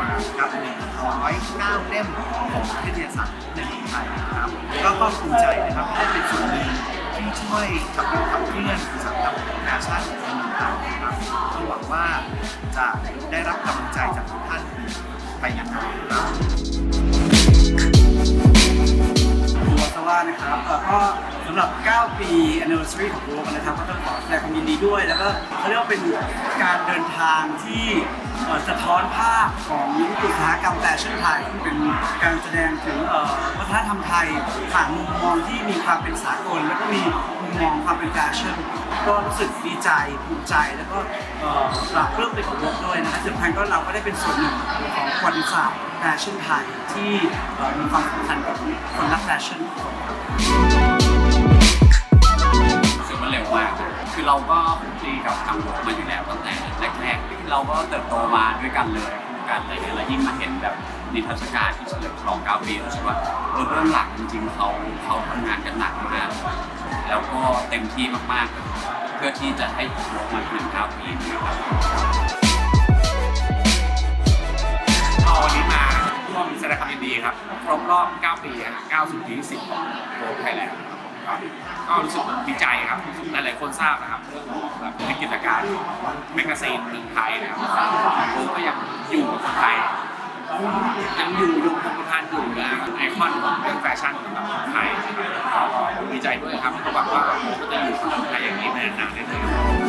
มาครับ109เล่มของวิทยาาร์ในเมืงไทยนะครับก็ต้องภูมิใจนะครับได้เป็นส่วนหนึ่งที่ช่วยขับขับเพื่อนสาหกรรมแฟชั่นในเมืองไทยนะครับก็หวังว่าจะได้รับกำลังใจจากทุกท่านไปอย่างไรครับตัวสว่านะครับก็ำหรับ 9 ปี anniversary ของโวนะครับ ก็ต้องขอแสดงความยินดีด้วย แล้วก็เขาเรียกว่าเป็นการเดินทางที่สะท้อนภาพของอุตสาหกรรมแฟชั่นไทยเป็นการแสดงถึงวัฒนธรรมไทยผ่านมุมมองที่มีความเป็นสากล แล้วก็มีมุมมองความเป็นแฟชั่นก็รู้สึกดีใจภูมิใจแล้วก็ปรับเริ่มไปของโลกด้วยนะครับสำคัญก็เราก็ได้เป็นส่วนหนึ่งของประวัติศาสตร์แฟชั่นไทยที่มีความสำคัญกับคนรักแฟชั่นทุกคน เราก็คุกคลีกับทางวงมาอยู่แล้วตั้งแต่แรกๆเราก็เติบโตมาด้วยกันเลยคู่กันอะไรเงี้ยแล้วยิ่งมาเห็นแบบนิทรรศการที่เฉลิมฉลอง9ปีรู้สึกว่าเออเบื้องหลังจริงๆเขาเขาทำงานกันหนักมากแล้วก็เต็มที่มากๆ เพื่อที่จะให้วงมาถึง9ปีนะครับเอาวันนี้มาร่วมแสดงความยินดีครับครบรอบ 9 ปีฮะ90 ปี 10 ของโฟร์ไทยแลนด์ ครับก็รู้สึกดีใจครับหลาย ๆ คนทราบนะครับเรื่องของแบบวิกฤตการแมกกาซีนเมืองไทยนะครับโฟร์ก็ยังอยู่กับคนไทยยังอยู่ยงคงกระพันอยู่นะไอคอนของเรื่องแฟชั่นสำหรับคนไทยนะครับก็ดีใจด้วยครับก็หวังว่าโมก็จะอยู่กับคนไทยอย่างนี้ไปนานๆแน่ๆ